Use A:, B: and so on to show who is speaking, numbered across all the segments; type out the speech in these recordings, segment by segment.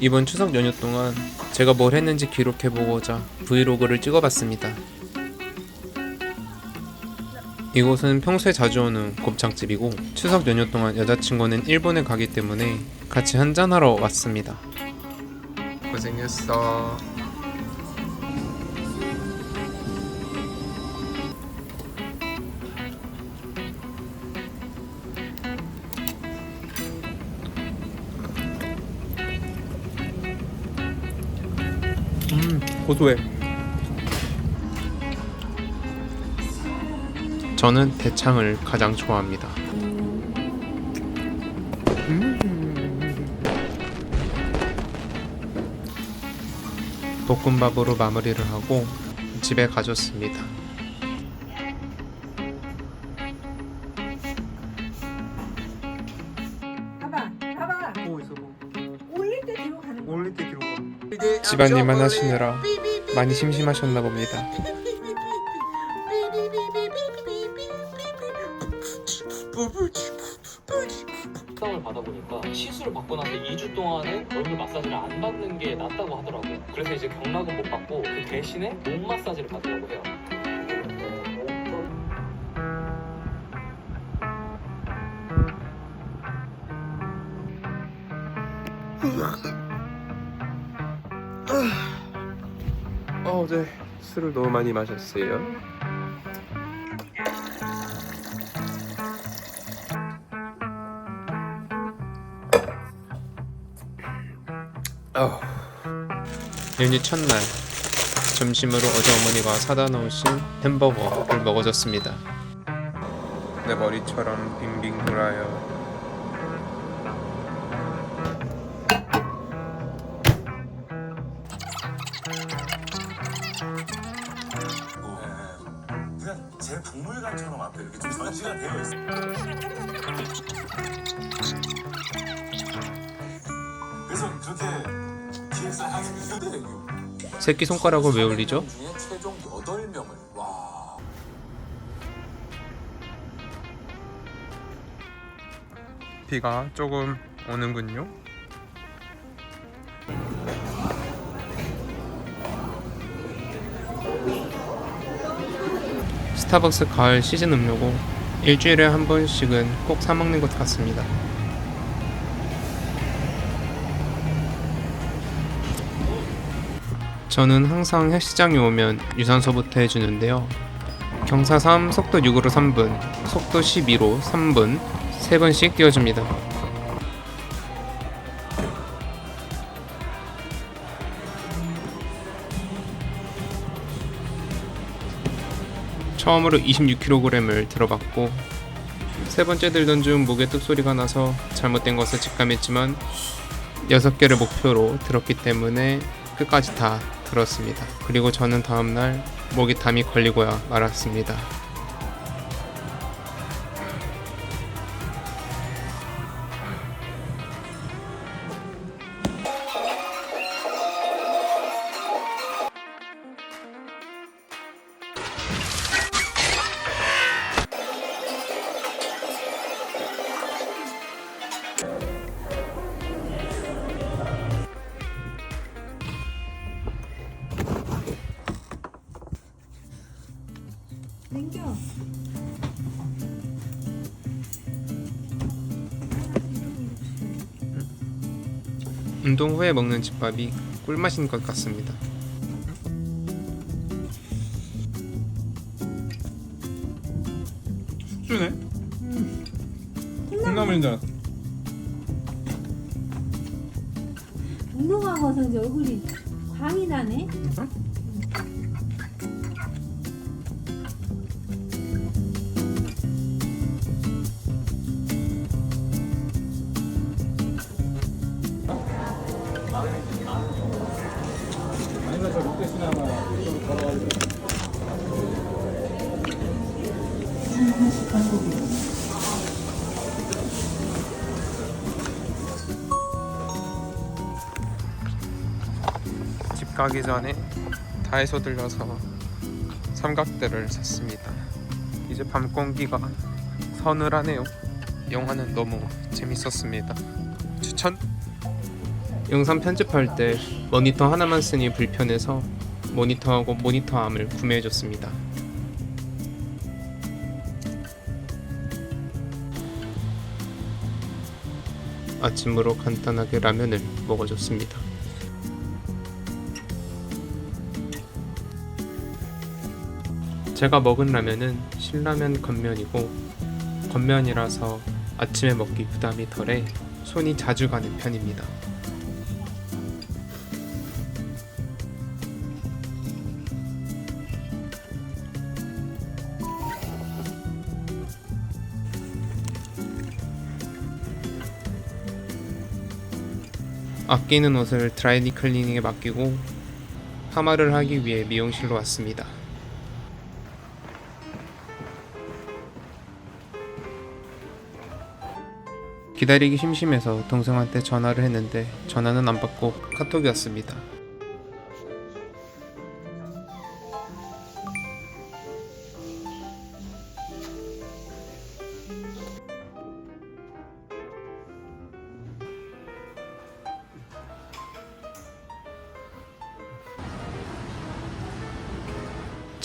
A: 이번 추석 연휴 동안 제가 뭘 했는지 기록해보고자 브이로그를 찍어봤습니다. 이곳은 평소에 자주 오는 곱창집이고 추석 연휴 동안 여자친구는 일본에 가기 때문에 같이 한잔하러 왔습니다. 고생했어. 고소해. 저는 대창을 가장 좋아합니다. 음. 볶음밥으로 마무리를 하고 집에 가졌습니다.
B: 봐봐, 봐봐.
A: 뭐 있어 뭐.
B: 올릴 때 뒤로 가는 거.
A: 올릴 때 기록. 집안일만 하시느라 많이 심심하셨나 봅니다. 어제 술을 너무 많이 마셨어요. 어. 연휴 첫날 점심으로 어제 어머니가 사다 놓으신 햄버거를 먹어줬습니다. 내 머리처럼 빙빙 돌아요. 새끼 손가락을 왜 올리죠?
C: 중에 최종 8명을 와
A: 비가 조금 오는군요. 스타벅스 가을 시즌 음료고 일주일에 한 번씩은 꼭 사 먹는 것 같습니다. 저는 항상 헬스장에 오면 유산소부터 해주는데요. 경사 3, 속도 6으로 3분, 속도 12로 3분, 3번씩 띄워줍니다. 처음으로 26kg을 들어봤고 세 번째 들던 중 목에 뚝 소리가 나서 잘못된 것을 직감했지만 6개를 목표로 들었기 때문에 끝까지 다 들었습니다. 그리고 저는 다음날 목이 담이 걸리고야 말았습니다.
B: 냉겨.
A: 운동 후에 먹는 집밥이 꿀맛인 것 같습니다.
D: 숙주네? 콩나물인 줄 알았어.
B: 운동하고서 이제 얼굴이 광이 나네.
D: 아
A: 가기 전에 다이소 들려서 삼각대를 샀습니다. 이 이제 밤 공기가 서늘하네요. 영화는 너무 재밌었습니다. 추천. 영상 편집할 때 모니터 하나만 쓰니 불편해서 모니터하고 모니터암을 구매해줬습니다. 아침으로 간단하게 라면을 먹어줬습니다. 제가 먹은 라면은 신라면 건면이고 건면이라서 아침에 먹기 부담이 덜해 손이 자주 가는 편입니다. 아끼는 옷을 드라이니 클리닝에 맡기고 파마를 하기 위해 미용실로 왔습니다. 기다리기 심심해서 동생한테 전화를 했는데 전화는 안 받고 카톡이 왔습니다.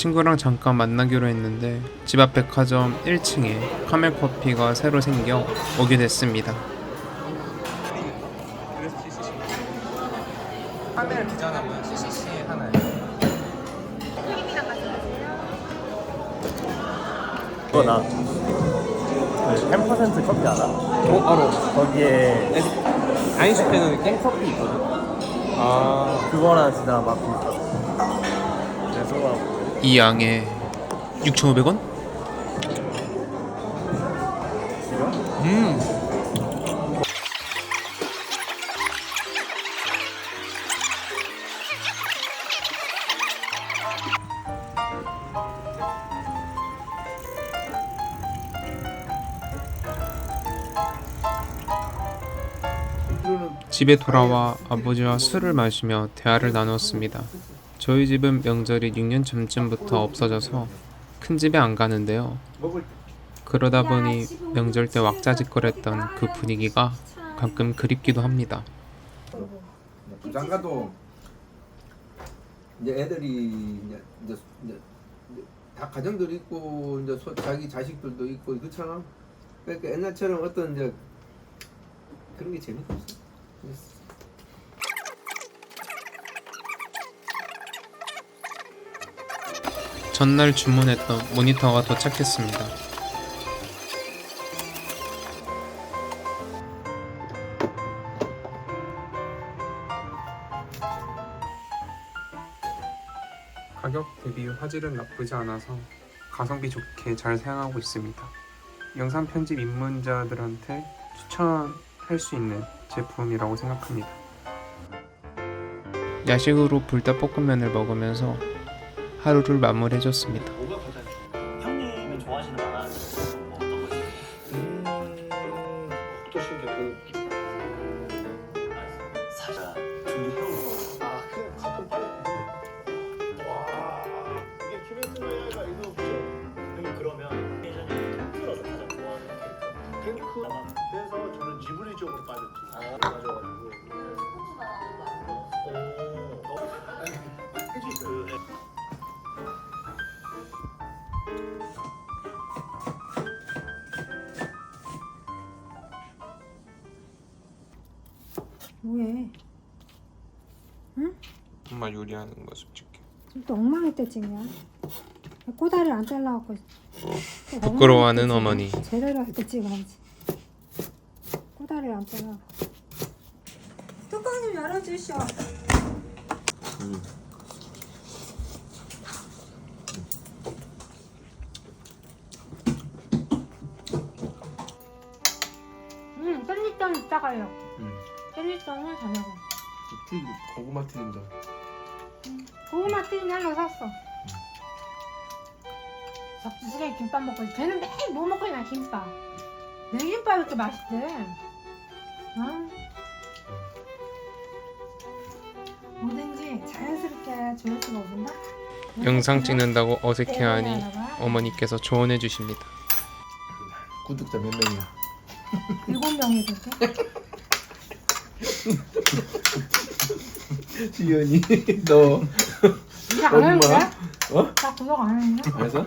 A: 친구랑 잠깐 만나기로 했는데 집 앞 백화점 1층에 카멜 커피가 새로 생겨 오게 됐습니다. 카멜 기자나면 CCC 하나요?
E: 그거 나. 그10% 커피 알아?
A: 어, 알아.
E: 거기에
A: 아인슈페는 깽커피 있거든. 아,
E: 그거랑 진짜 막. 그래서
A: 이 양에 6,500원?
E: 지금
A: 음. 집에 돌아와 아버지와 술을 마시며 대화를 나눴습니다. 저희 집은 명절이 6년 전쯤부터 없어져서 큰 집에 안 가는데요. 그러다 보니 명절 때 왁자지껄했던 그 분위기가 가끔 그립기도 합니다.
F: 부장가도 이제 애들이 이제 이제, 이제 다 가정들 있고 이제 소, 자기 자식들도 있고 그렇잖아. 그러니까 옛날처럼 어떤 이제 그런 게 없어.
A: 전날 주문했던 모니터가 도착했습니다. 가격 대비 화질은 나쁘지 않아서 가성비 좋게 잘 사용하고 있습니다. 영상 편집 입문자들한테 추천할 수 있는 제품이라고 생각합니다. 야식으로 불닭볶음면을 먹으면서 하루를 마무리해줬습니다.
D: 뭐해?
A: 엄마 요리하는 모습 찍게.
B: 지금 또 엉망했대 지금. 꼬다리를 안 잘라갖고. 또
A: 부끄러워하는. 어머니.
B: 제대로 할 때 찍어야지. 꼬다리를 안 잘라. 뚜껑 좀 열어주셔. 음, 깻잎전 이따가요.
F: 음.
B: 깻잎전은 저녁에.
F: 튀김 고구마 튀김전.
B: 고구마 튀김 하나 샀어. 접시에 김밥 먹고 있어. 걔는 매일 뭐 먹고 있나 김밥. 내 김밥이 이렇게 맛있대. 아. 뭐든지 자연스럽게 조회수가 오른다.
A: 영상 찍는다고 어색해하니 어머니께서 조언해 주십니다.
F: 구독자 몇 명이야?
B: 일곱 명이 됐어.
F: 지연이
B: 너안 하는데?
F: 어?
B: 나 구독 안 했는데?
F: 그래서?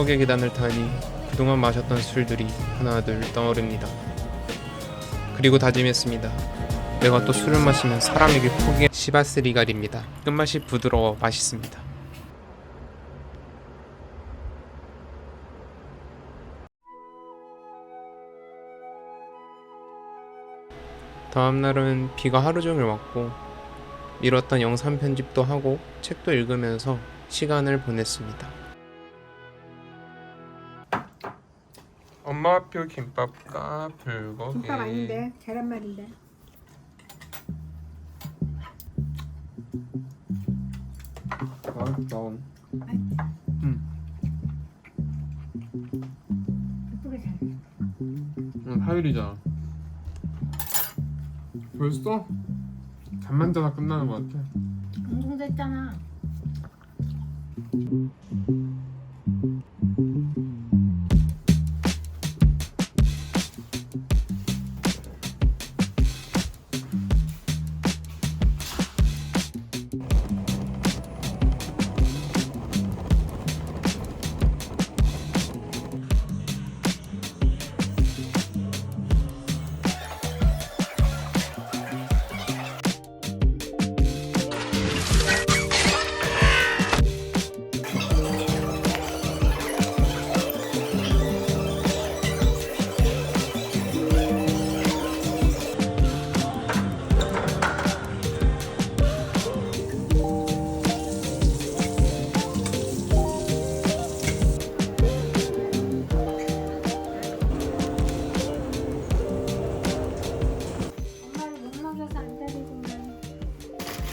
A: 천국의 계단을 타니 그동안 마셨던 술들이 하나둘 떠오릅니다. 그리고 다짐했습니다. 내가 또 술을 마시면 사람에게 포기 시바스리갈입니다. 끝맛이 부드러워 맛있습니다. 다음 날은 비가 하루 종일 왔고 미뤘던 영상 편집도 하고 책도 읽으면서 시간을 보냈습니다. 엄마표 김밥과 불고기.
B: 김밥 아닌데 계란말인데.
F: 아,
B: 예쁘게 잘.
A: 응, 화요일이잖아. 벌써? 잠만 자다 끝나는 것 같아.
B: 운동됐잖아.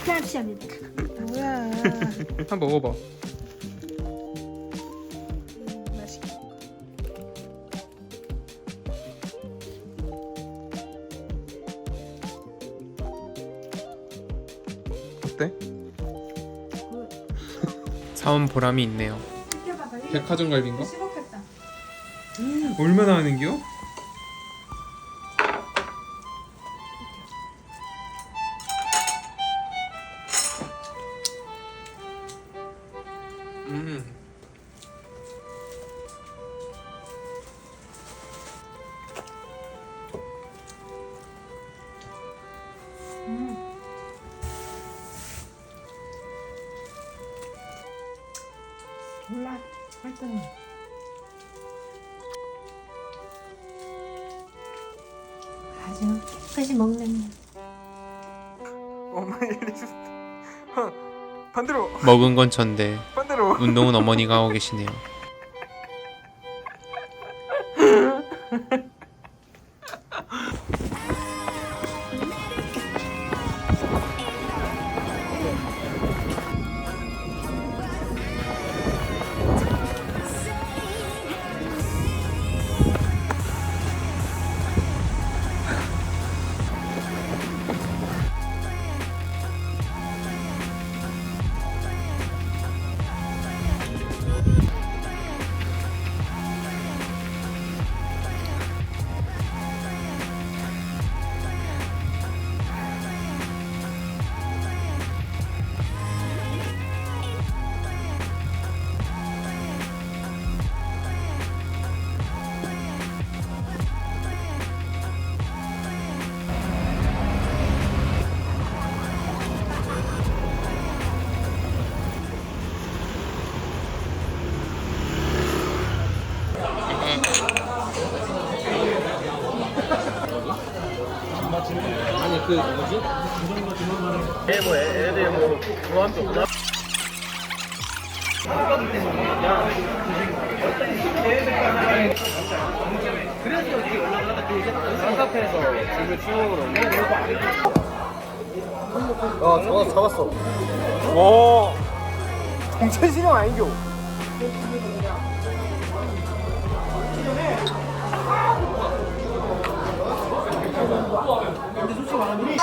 B: 피합시합니다. 뭐야?
A: 한번 먹어봐. 어때? 사온 보람이 있네요. 백화점 갈비인가?
B: 씹었겠다.
A: 얼마나 하는겨?
B: 깨끗이 먹는.
A: 먹은 건 전데 운동은 어머니가 하고 계시네요.
D: 그래서 여기 그 얘기가 쌍카페에서 집을 추억으로 아 잡았, 잡았어 오 동체 실형 아니죠?
A: 근데 솔직히 말하면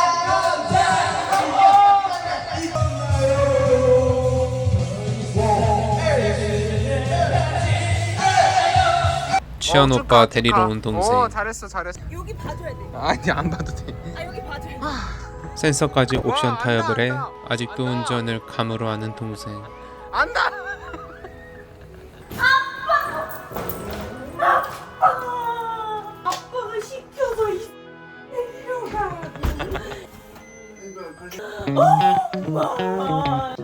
A: 치현 오빠 데리러 온 동생.
D: 어 잘했어 잘했어
G: 여기 봐줘야 돼.
A: 아니 안 봐도 돼.
G: 아 여기 봐줘야 돼.
A: 센서까지 옵션
D: 안다,
A: 타협을 해
D: 안다.
A: 아직도
D: 안다.
A: 운전을 감으로 하는 동생.
D: 안다
G: 아빠가 시켜서 이 데리러 가. 엄마.